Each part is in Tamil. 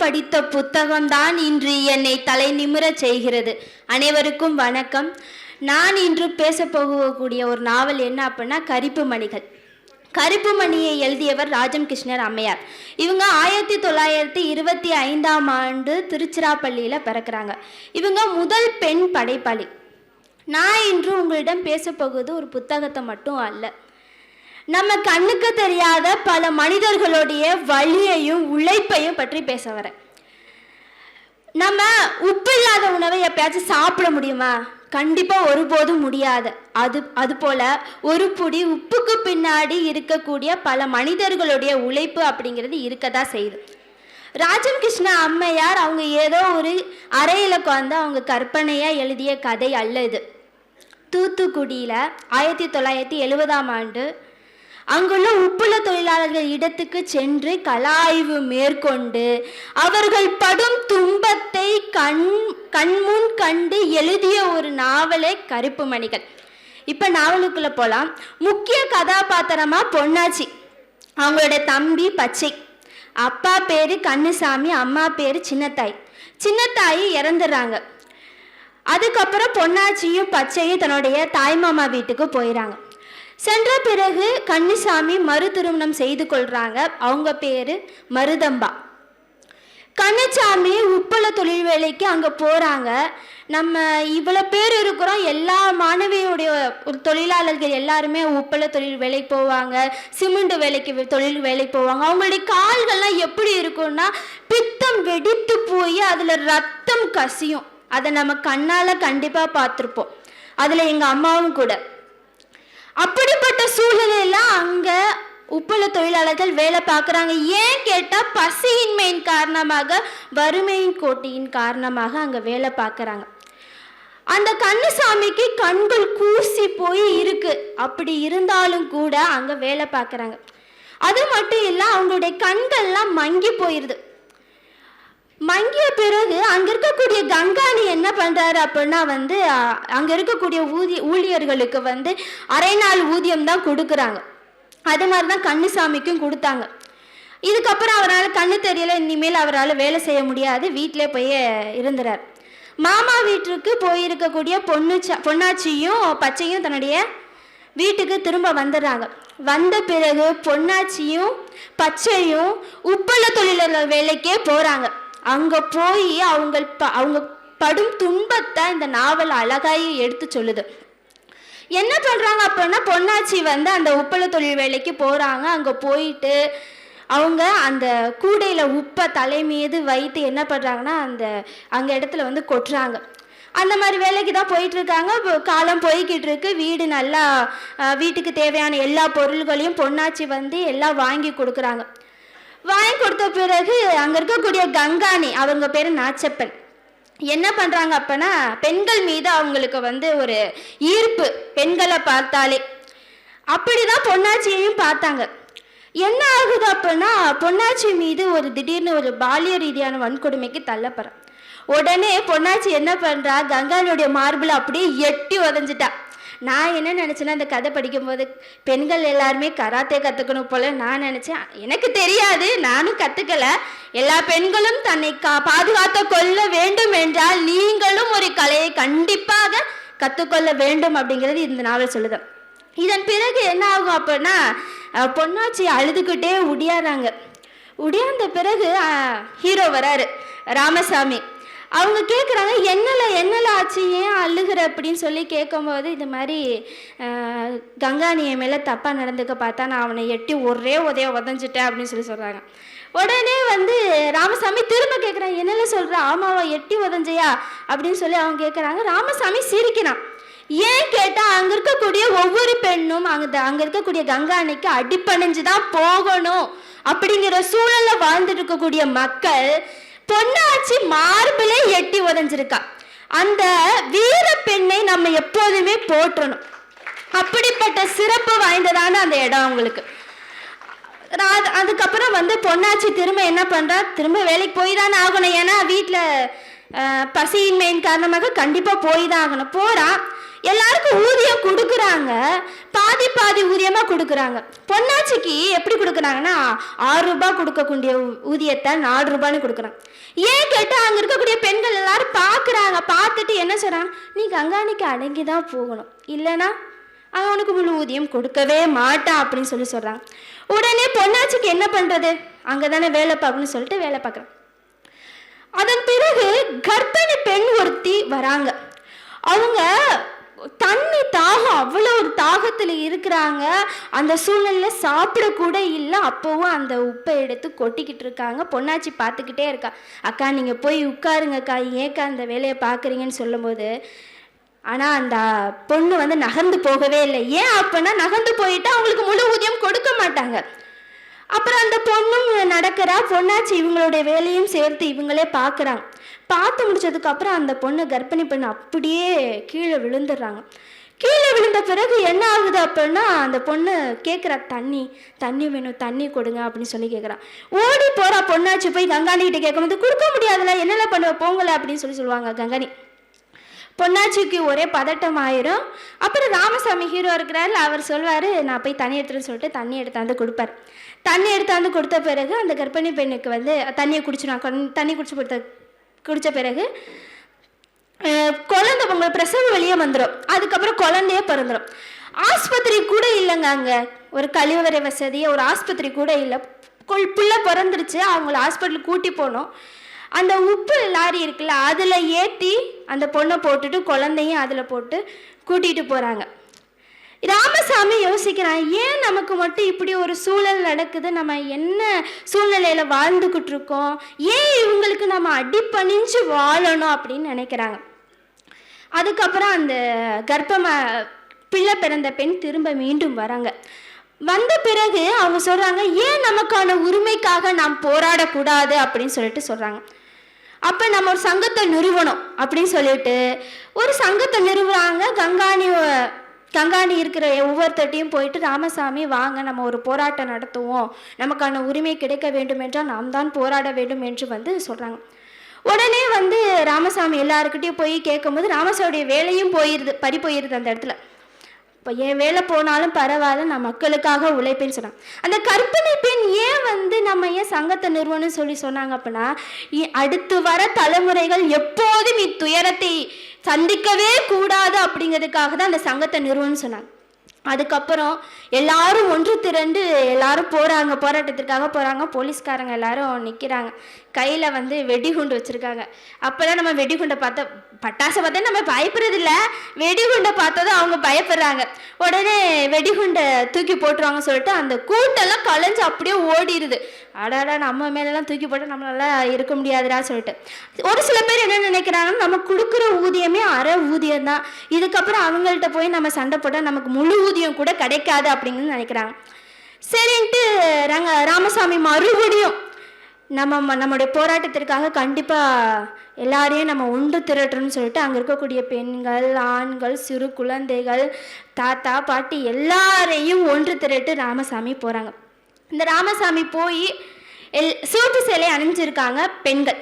படித்த புத்தகம்தான் இன்று என்னை தலை நிமிரச் செய்கிறது. அனைவருக்கும் வணக்கம். நான் இன்று பேச போகக்கூடிய ஒரு நாவல் என்ன அப்படின்னா கரிப்பு மணிகள். கருப்பு மணியை எழுதியவர் ராஜம் கிருஷ்ணர் அம்மையார். இவங்க ஆயிரத்தி தொள்ளாயிரத்தி இருபத்தி ஐந்தாம் ஆண்டு திருச்சிராப்பள்ளியில் பிறக்கிறாங்க. இவங்க முதல் பெண் படைப்பாளி. நான் இன்று உங்களிடம் பேச ஒரு புத்தகத்தை மட்டும் அல்ல. நம்ம கண்ணுக்கு தெரியாத பல மனிதர்களுடைய வழியையும் உழைப்பையும் பற்றி பேச வரேன். நம்ம உப்பு இல்லாத உணவை எப்பயாச்சும் சாப்பிட முடியுமா? கண்டிப்பாக ஒருபோதும் முடியாது. அது அதுபோல் ஒரு புடி உப்புக்கு பின்னாடி இருக்கக்கூடிய பல மனிதர்களுடைய உழைப்பு அப்படிங்கிறது இருக்கதா செய்யுது. ராஜம் கிருஷ்ண அம்மையார் அவங்க ஏதோ ஒரு அறையில் உட்காந்து அவங்க கற்பனையாக எழுதிய கதை அல்ல இது. தூத்துக்குடியில் ஆயிரத்தி தொள்ளாயிரத்தி எழுபதாம் ஆண்டு அங்குள்ள உப்புல தொழிலாளர்கள் இடத்துக்கு சென்று கலாய்வு மேற்கொண்டு அவர்கள் படும் துன்பத்தை கண் கண்முன் கண்டு எழுதிய ஒரு நாவலே கருப்பு மணிகள். இப்போ நாவலுக்குள்ள போகலாம் முக்கிய கதாபாத்திரமா பொன்னாச்சி. அவங்களோட தம்பி பச்சை. அப்பா பேரு கண்ணுசாமி அம்மா பேரு சின்னத்தாய். சின்னத்தாயி இறந்துடுறாங்க. அதுக்கப்புறம் பொன்னாச்சியும் பச்சையும் தன்னுடைய தாய்மாமா வீட்டுக்கு போயிடறாங்க சென்ற பிறகு கன்னிசாமி மறு திருமணம் செய்து கொள்றாங்க. அவங்க பேரு மருதம்பா. கண்ணசாமி உப்பள தொழில் வேலைக்கு அங்கே போகிறாங்க நம்ம இவ்வளோ பேர் இருக்கிறோம். எல்லா மாணவியுடைய ஒரு தொழிலாளர்கள் எல்லாருமே உப்பள தொழில் வேலைக்கு போவாங்க. சிமெண்ட் வேலைக்கு தொழில் வேலைக்கு போவாங்க. அவங்களுடைய கால்கள்லாம் எப்படி இருக்கும்னா பித்தம் வெடித்து போய் அதில் ரத்தம் கசியும். அதை நம்ம கண்ணால் கண்டிப்பாக பார்த்துருப்போம். அதில் எங்கள் அம்மாவும் கூட. அப்படிப்பட்ட சூழ்நிலையெல்லாம் அங்க உப்புல தொழிலாளர்கள் வேலை பார்க்குறாங்க. ஏன் கேட்டால் பசியின்மையின் காரணமாக வறுமையின் கோட்டியின் காரணமாக அங்கே வேலை பார்க்குறாங்க. அந்த கண்ணுசாமிக்கு கண்கள் கூசி போய் இருக்கு. அப்படி இருந்தாலும் கூட அங்கே வேலை பார்க்குறாங்க. அது மட்டும் இல்லை அவங்களுடைய கண்கள்லாம் மங்கி போயிடுது மங்கிய பிறகு அங்க இருக்கக்கூடிய கங்காணி என்ன பண்றாரு அப்படின்னா வந்து அங்கே அங்க இருக்கக்கூடிய ஊதிய ஊழியர்களுக்கு வந்து அரை நாள் ஊதியம் தான் கொடுக்குறாங்க. அது மாதிரி தான் கண்ணுசாமிக்கும் கொடுத்தாங்க. இதுக்கப்புறம் அவரால் கண்ணு தெரியல இனிமேல் அவரால் வேலை செய்ய முடியாது வீட்டிலே போய் இருந்துறார். மாமா வீட்டுக்கு போயிருக்கக்கூடிய பொண்ணு பொன்னாச்சியும் பச்சையும் தன்னுடைய வீட்டுக்கு திரும்ப வந்துடுறாங்க. வந்த பிறகு பொன்னாச்சியும் பச்சையும் உப்பள தொழிலாளர் வேலைக்கே போகிறாங்க அங்க போய் அவங்க ப- அவங்க படும் துன்பத்தை இந்த நாவல் அழகாய் எடுத்து சொல்லுது. என்ன பண்றாங்க அப்படின்னா பொன்னாச்சி வந்து அந்த உப்பள தொழில் வேலைக்கு போறாங்க. அங்க போயிட்டு அவங்க அந்த கூடையில உப்பை தலை மீது வைத்து என்ன பண்றாங்கன்னா அந்த அங்க இடத்துல வந்து கொட்டுறாங்க. அந்த மாதிரி வேலைக்கு தான் போயிட்டு இருக்காங்க காலம் போய்கிட்டு இருக்கு. வீடு நல்லா வீட்டுக்கு தேவையான எல்லா பொருள்களையும் பொன்னாச்சி வந்து எல்லாம் வாங்கி கொடுக்குறாங்க. வாங்கி கொடுத்த பிறகு அங்கே இருக்கக்கூடிய கங்காணி அவங்க பேர் நாச்சப்பன். என்ன பண்ணுறாங்க அப்போனா பெண்கள் மீது அவங்களுக்கு வந்து ஒரு ஈர்ப்பு பெண்களை பார்த்தாலே. அப்படி தான் பொன்னாச்சியையும் பார்த்தாங்க. என்ன ஆகுது அப்படின்னா பொன்னாச்சி மீது ஒரு திடீர்னு ஒரு பாலிய ரீதியான வன்கொடுமைக்கு தள்ளப்படுறான் உடனே பொன்னாச்சி என்ன பண்ணுறா கங்கானுடைய மார்பிள் அப்படியே எட்டி உதஞ்சிட்டா. நான் என்ன நினச்சேன்னா அந்த கதை படிக்கும்போது பெண்கள் எல்லாருமே கராத்தே கற்றுக்கணும் போல நான் நினச்சேன். எனக்கு தெரியாது நானும் கற்றுக்கல எல்லா பெண்களும் தன்னை கா பாதுகாத்து கொள்ள வேண்டும் என்றால் நீங்களும் ஒரு கலையை கண்டிப்பாக கற்றுக்கொள்ள வேண்டும் அப்படிங்கிறது இந்த நாவல் சொல்லுது. இதன் பிறகு என்ன ஆகும் அப்படின்னா பொன்னாச்சி அழுதுகிட்டே உடியாறாங்க உடியாந்த பிறகு ஹீரோ வராரு. ராமசாமி. அவங்க கேட்குறாங்க என்னல என்னல ஆச்சு? ஏன் அழுகிற? அப்படின்னு சொல்லி கேட்கும்போது இது மாதிரி அஹ், கங்காணி என் மேலே தப்பாக நடந்துக்க பார்த்தா நான் அவனை எட்டி ஒரே உதைய உதஞ்சிட்டேன் அப்படின்னு சொல்லி சொல்கிறாங்க உடனே வந்து ராமசாமி திரும்ப கேட்குறான் என்னல சொல்கிற ஆமாவா எட்டி உதஞ்சையா? அப்படின்னு சொல்லி அவங்க கேட்குறாங்க ராமசாமி சிரிக்கிறான். ஏன் கேட்டால் அங்கே இருக்கக்கூடிய ஒவ்வொரு பெண்ணும் அங்கே அங்கே இருக்கக்கூடிய கங்காணிக்கு அடிப்பணிஞ்சு தான் போகணும். அப்படிங்கிற சூழலில் வாழ்ந்துட்டு இருக்கக்கூடிய மக்கள் பொன்னாச்சி மார்பிலே எட்டி உதஞ்சிருக்கா. அந்த வீர பெண்ணை நம்ம எப்போதுமே போற்றணும். அப்படிப்பட்ட சிறப்பு வாய்ந்ததான அந்த இடம் அவங்களுக்கு. அது- அதுக்கப்புறம் வந்து பொன்னாச்சி திரும்ப என்ன பண்றா? திரும்ப வேலைக்கு போய் தானே ஆகணும். ஏன்னா வீட்டில் பசியின்மையின் காரணமாக கண்டிப்பாக போய் தான் ஆகணும். போறா. எல்லாருக்கும் ஊதியம் கொடுக்குறாங்க. பாதி பாதி ஊதியமாக கொடுக்குறாங்க. பொன்னாச்சிக்கு எப்படி கொடுக்குறாங்கன்னா ஆறு ரூபாய் கொடுக்கக்கூடிய ஊதியத்தை நாலு ரூபான்னு கொடுக்குறாங்க. ஏன் கேட்டால் அங்கே இருக்கக்கூடிய பெண்கள் எல்லாரும் பார்க்குறாங்க பார்த்துட்டு என்ன சொல்கிறாங்க நீ கங்காணிக்கு அடங்கி தான் போகணும் இல்லைன்னா அவனுக்கு முழு ஊதியம் கொடுக்கவே மாட்டான் அப்படின்னு சொல்லி சொல்கிறாங்க உடனே பொன்னாச்சிக்கு என்ன பண்ணுறது அங்கே தானே வேலை பார்க்கணும்னு சொல்லிட்டு வேலை பார்க்குறான் அதன் பிறகு கர்ப்பிணி பெண் ஒருத்தி வராங்க. அவங்க தண்ணி தாகம் அவ்வளோ ஒரு தாகத்தில் இருக்கிறாங்க. அந்த சூழ்நிலையில் சாப்பிடக்கூட இல்லை. அப்போவும் அந்த உப்பை எடுத்து கொட்டிக்கிட்டு இருக்காங்க. பொன்னாச்சி பார்த்துக்கிட்டே இருக்கா. அக்கா நீங்கள் போய் உட்காருங்கக்கா. ஏக்கா அந்த வேலையை பார்க்குறீங்கன்னு சொல்லும்போது? ஆனால் அந்த பொண்ணு வந்து நகர்ந்து போகவே இல்லை. ஏன் அப்போனா நகர்ந்து போயிட்டு அவங்களுக்கு முழு ஊதியம் கொடுக்க மாட்டாங்க. அப்புறம் அந்த பொண்ணும் நடக்கிறா. பொண்ணாச்சி இவங்களுடைய வேலையும் சேர்த்து இவங்களே பார்க்குறாங்க. பார்த்து முடிச்சதுக்கு அப்புறம் அந்த பொண்ணு கர்ப்பிணி பெண் அப்படியே கீழே விழுந்துடுறாங்க. கீழே விழுந்த பிறகு என்ன ஆகுது அப்படின்னா அந்த பொண்ணு கேட்குறா தண்ணி தண்ணி வேணும் தண்ணி கொடுங்க அப்படின்னு சொல்லி கேட்குறா ஓடி போறா பொண்ணாச்சு போய் கங்காணி கிட்ட கேட்கும்போது கொடுக்க முடியாதுல என்னென்ன பண்ணுவ போங்கல அப்படின்னு சொல்லி சொல்லுவாங்க கங்காணி. பொன்னாச்சிக்கு ஒரே பதட்டம் ஆயிரும். அப்புறம் ராமசாமி ஹீரோ இருக்கிறாரு அவர் சொல்வார் நான் போய் தண்ணி எடுத்துன்னு சொல்லிட்டு தண்ணி எடுத்தாந்து கொடுப்பார். தண்ணி எடுத்தாந்து கொடுத்த பிறகு அந்த கர்ப்பிணி பெண்ணுக்கு வந்து தண்ணியை குடிச்சிடும் தண்ணி குடிச்சு கொடுத்த குடித்த பிறகு குழந்தை உங்களுக்கு பிரசவ வெளியே வந்துடும் அதுக்கப்புறம் குழந்தையே பிறந்துடும் ஆஸ்பத்திரி கூட இல்லைங்க அங்கே. ஒரு கழிவறை வசதி ஒரு ஆஸ்பத்திரி கூட இல்லை. கொள் பிள்ளை பிறந்துருச்சு. அவங்கள ஹாஸ்பிட்டலுக்கு கூட்டி போனோம். அந்த உப்பு லாரி இருக்குல்ல அதில் ஏற்றி அந்த பொண்ணை போட்டுட்டு குழந்தையும் அதில் போட்டு கூட்டிகிட்டு போகிறாங்க ராமசாமி யோசிக்கிறான் ஏன் நமக்கு மட்டும் இப்படி ஒரு சூழல் நடக்குது? நம்ம என்ன சூழ்நிலையில் வாழ்ந்துக்கிட்டு இருக்கோம்? ஏன் இவங்களுக்கு நம்ம அடிப்பணிஞ்சு வாழணும்? அப்படின்னு நினைக்கிறாங்க. அதுக்கப்புறம் அந்த கர்ப்பம பிள்ளை பிறந்த பெண் திரும்ப மீண்டும் வராங்க. வந்த பிறகு அவங்க சொல்றாங்க ஏன் நமக்கான உரிமைக்காக நாம் போராடக்கூடாது? அப்படின்னு சொல்லிட்டு சொல்றாங்க. அப்ப நம்ம ஒரு சங்கத்தை நிறுவனம் அப்படின்னு சொல்லிட்டு ஒரு சங்கத்தை நிறுவுறாங்க. கங்காணி கங்காணி இருக்கிற ஒவ்வொருத்தட்டையும் போயிட்டு ராமசாமி வாங்க நம்ம ஒரு போராட்டம் நடத்துவோம். நமக்கான உரிமை கிடைக்க வேண்டும் என்றால் நாம் தான் போராட வேண்டும் என்று வந்து சொல்கிறாங்க உடனே வந்து ராமசாமி எல்லாருக்கிட்டையும் போய் கேட்கும்போது ராமசாமியுடைய வேலையும் போயிருது பறி போயிருது அந்த இடத்துல. இப்போ என் வேலை போனாலும் பரவாயில்ல நான் மக்களுக்காக உழைப்பேன்னு சொன்னாங்க அந்த கற்பனை பெண் ஏன் வந்து நம்ம ஏன் சங்கத்தை நிறுவனம் சொல்லி சொன்னாங்க அப்படின்னா இ- அடுத்து வர தலைமுறைகள் எப்போதும் இத்துயரத்தை சந்திக்கவே கூடாது அப்படிங்கிறதுக்காக தான் அந்த சங்கத்தை நிறுவனம் சொன்னாங்க. அதுக்கப்புறம் எல்லாரும் ஒன்று திரண்டு எல்லாரும் போகிறாங்க போராட்டத்திற்காக போகிறாங்க போலீஸ்காரங்க எல்லாரும் நிற்கிறாங்க கையில் வந்து வெடிகுண்டு வச்சுருக்காங்க. அப்போதான் நம்ம வெடிகுண்டை பார்த்தா பட்டாசை பார்த்தா நம்ம பயப்படுறதில்ல. வெடிகுண்டை பார்த்ததும் அவங்க பயப்படுறாங்க. உடனே வெடிகுண்டை தூக்கி போட்டுருவாங்க சொல்லிட்டு அந்த கூட்டெல்லாம் கலைஞ்சு அப்படியே ஓடிடுது அடாடா நம்ம மேலெல்லாம் தூக்கி போட்டு நம்மளால இருக்க முடியாதுடா சொல்லிட்டு. ஒரு சில பேர் என்ன நினைக்கிறாங்கன்னா நம்ம கொடுக்குற ஊதியமே அரை ஊதியம் தான் இதுக்கப்புறம் அவங்கள்ட்ட போய் நம்ம சண்டை போட்டால் நமக்கு முழு ஊதியம் கூட கிடைக்காது அப்படின்னு நினைக்கிறாங்க. சரின்ட்டு ரங்க ராமசாமி மறுபடியும் நம்ம நம்முடைய போராட்டத்திற்காக கண்டிப்பாக எல்லாரையும் நம்ம ஒன்று திரட்டுறோம்னு சொல்லிட்டு அங்கே இருக்கக்கூடிய பெண்கள் ஆண்கள் சிறு குழந்தைகள் தாத்தா பாட்டி எல்லாரையும் ஒன்று திரட்டு ராமசாமி போகிறாங்க இந்த ராமசாமி போய் எல் சிவப்பு சிலை அணிஞ்சிருக்காங்க பெண்கள்.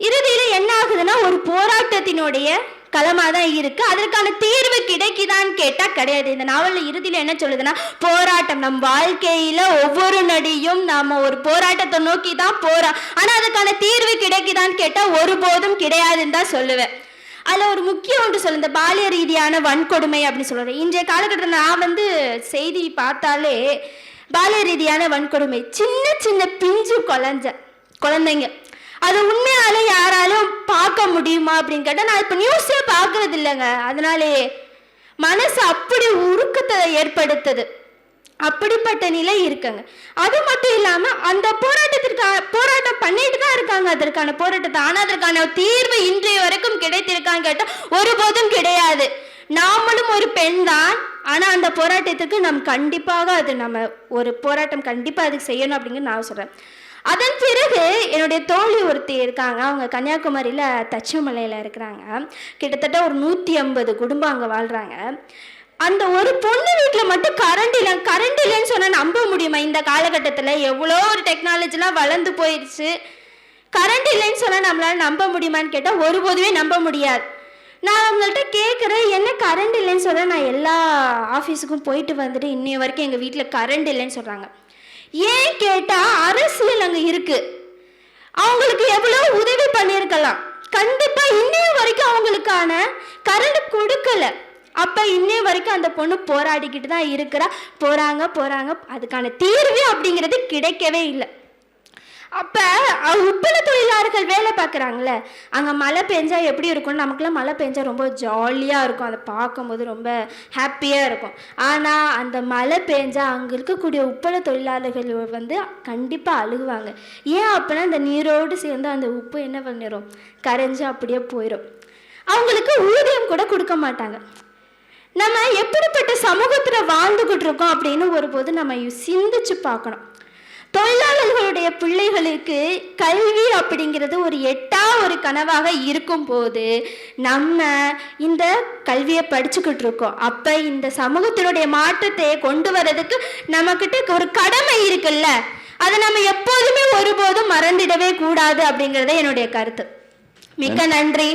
இறுதியில் என்ன ஆகுதுன்னா ஒரு போராட்டத்தினுடைய களமாக தான் இருக்குது அதற்கான தீர்வு கிடைக்குதான்னு கேட்டால் கிடையாது. இந்த நாவலில் இறுதியில் என்ன சொல்லுதுன்னா போராட்டம் நம் வாழ்க்கையில் ஒவ்வொரு நடியும் நாம் ஒரு போராட்டத்தை நோக்கி தான் போகிறோம் ஆனால் அதுக்கான தீர்வு கிடைக்குதான்னு கேட்டால் ஒருபோதும் கிடையாதுன்னு தான் சொல்லுவேன். அதில் ஒரு முக்கியம் ஒன்று சொல்ல. இந்த பாலிய ரீதியான வன்கொடுமை அப்படின்னு சொல்கிறேன் இன்றைய காலகட்டத்தில் நான் வந்து செய்தி பார்த்தாலே பாலிய ரீதியான வன்கொடுமை சின்ன சின்ன பிஞ்சு குழந்த குழந்தைங்க. அது உண்மையால யாராலும் பார்க்க முடியுமா அப்படின்னு கேட்டால் நான் இப்போ நியூஸே பார்க்கறது இல்லைங்க. அதனாலேயே மனசு அப்படி உருக்கத்தை ஏற்படுத்துது. அப்படிப்பட்ட நிலை இருக்குங்க. அது மட்டும் இல்லாமல் அந்த போராட்டத்திற்கான போராட்டம் பண்ணிட்டு தான் இருக்காங்க அதற்கான போராட்டத்தை. ஆனால் அதற்கான தீர்வு இன்றைய வரைக்கும் கிடைத்திருக்கான்னு கேட்டால் ஒருபோதும் கிடையாது. நாமளும் ஒரு பெண் தான். ஆனால் அந்த போராட்டத்துக்கு நம் கண்டிப்பாக அது நம்ம ஒரு போராட்டம் கண்டிப்பாக அதுக்கு செய்யணும் அப்படிங்கிறது நான் சொல்கிறேன் அதன் பிறகு என்னுடைய தோழி ஒருத்தி இருக்காங்க. அவங்க கன்னியாகுமரியில் தச்சமலையில் இருக்கிறாங்க. கிட்டத்தட்ட ஒரு நூற்றி ஐம்பது குடும்பம் அங்கே வாழ்கிறாங்க அந்த ஒரு பொண்ணு வீட்டில் மட்டும் கரண்ட் இல்லை கரண்ட் இல்லைன்னு சொன்னால் நம்ப முடியுமா? இந்த காலகட்டத்தில் எவ்வளோ ஒரு டெக்னாலஜிலாம் வளர்ந்து போயிடுச்சு கரண்ட் இல்லைன்னு சொன்னால் நம்மளால் நம்ப முடியுமான்னு கேட்டால் ஒருபோதுமே நம்ப முடியாது. நான் அவங்கள்ட்ட கேட்குறேன் என்ன கரண்ட் இல்லைன்னு சொல்கிறேன் நான் எல்லா ஆஃபீஸுக்கும் போயிட்டு வந்துட்டு இன்னைய வரைக்கும் எங்கள் வீட்டில் கரண்ட் இல்லைன்னு சொல்கிறாங்க ஏன் கேட்டால் அரசியல் அங்கே இருக்குது அவங்களுக்கு எவ்வளோ உதவி பண்ணியிருக்கலாம். கண்டிப்பாக இன்னைய வரைக்கும் அவங்களுக்கான கரண்ட் கொடுக்கல. அப்போ இன்னைய வரைக்கும் அந்த பொண்ணு போராடிக்கிட்டு தான் இருக்கிறா. போகிறாங்க போகிறாங்க அதுக்கான தீர்வு அப்படிங்கிறது கிடைக்கவே இல்லை. அப்போ உப்பள தொழிலாளர்கள் வேலை பார்க்குறாங்களே அங்கே மழை பெஞ்சா எப்படி இருக்கும்னு நமக்குலாம் மழை பெஞ்சா ரொம்ப ஜாலியாக இருக்கும். அதை பார்க்கும்போது ரொம்ப ஹாப்பியாக இருக்கும். ஆனால் அந்த மழை பெஞ்சா அங்கே இருக்கக்கூடிய உப்பள தொழிலாளர்கள் வந்து கண்டிப்பாக அழுகுவாங்க. ஏன் அப்படின்னா அந்த நீரோடு சேர்ந்து அந்த உப்பு என்ன பண்ணிடும் கரைஞ்சு அப்படியே போயிடும் அவங்களுக்கு ஊதியம் கூட கொடுக்க மாட்டாங்க. நம்ம எப்படிப்பட்ட சமூகத்தில் வாழ்ந்துக்கிட்டு இருக்கோம் அப்படின்னு ஒருபோது நம்ம சிந்திச்சு பார்க்கணும். தொழிலாளர்களுடைய பிள்ளைகளுக்கு கல்வி அப்படிங்கிறது ஒரு எட்டா ஒரு கனவாக இருக்கும் போது நம்ம இந்த கல்வியை படிச்சுக்கிட்டு இருக்கோம். அப்போ இந்த சமூகத்தினுடைய மாற்றத்தை கொண்டு வர்றதுக்கு நம்மக்கிட்ட ஒரு கடமை இருக்குல்ல? அதை நம்ம எப்போதுமே ஒருபோதும் மறந்திடவே கூடாது அப்படிங்கிறது என்னுடைய கருத்து. மிக்க நன்றி.